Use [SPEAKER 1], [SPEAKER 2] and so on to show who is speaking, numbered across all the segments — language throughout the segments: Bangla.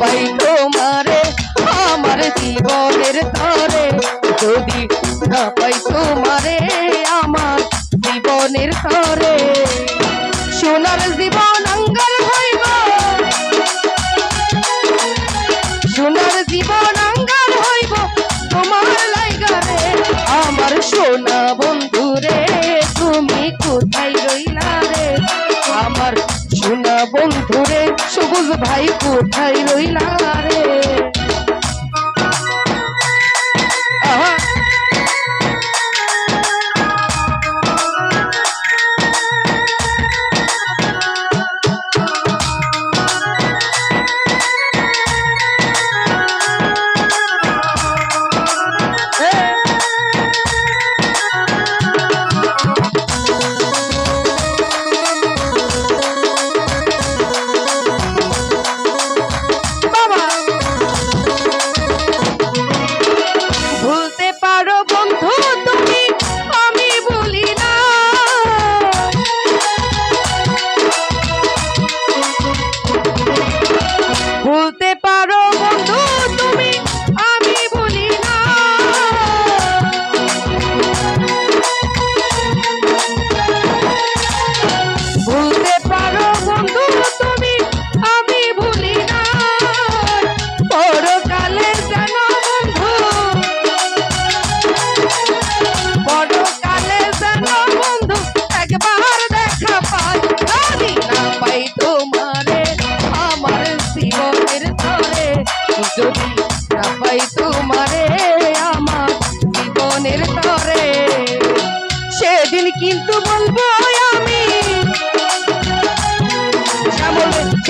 [SPEAKER 1] পাই তোমারে, আমার জীবনের তরে যদি না পাই তোমারে, আমার জীবনের তরে সোনার জীবন অঙ্গল হইব। সোনার জীবন অঙ্গার হইব। তোমার লাইগারে আমার সোনা বন্ধুরে সবুজ ভাই কোথায় রইলা রে?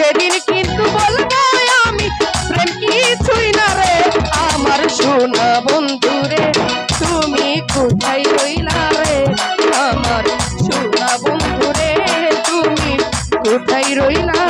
[SPEAKER 1] সেদিন কিন্তু বলব আমি, প্রেম কিছুই না রে। আমার সোনা বন্ধুরে তুমি কোথায় রইলা রে? আমার সোনা বন্ধুরে তুমি কোথায় রইলা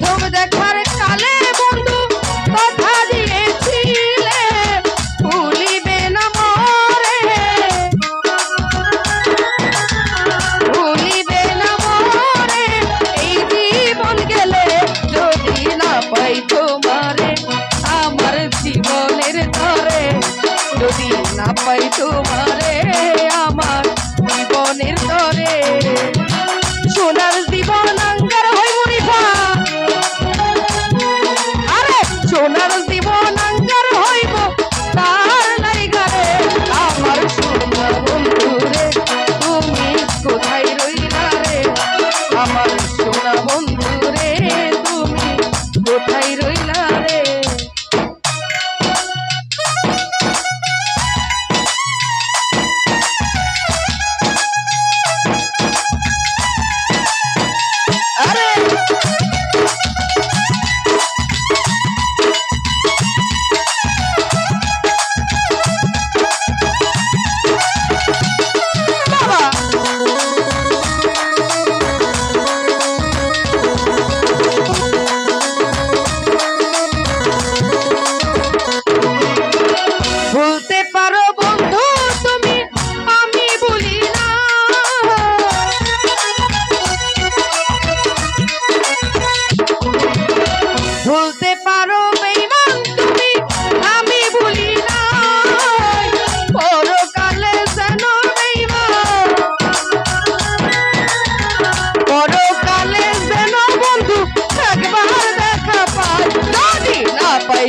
[SPEAKER 1] প্রভু দেখার কালে বন্ধু কথা দিয়েছিলে, ভুলিবে না মরে। ভুলিবে না মরে, এই জীবন গেলে যদি না পাই তোমারে, আমার জীবনের তরে যদি না পাই তোমার। আমার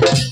[SPEAKER 1] Bye.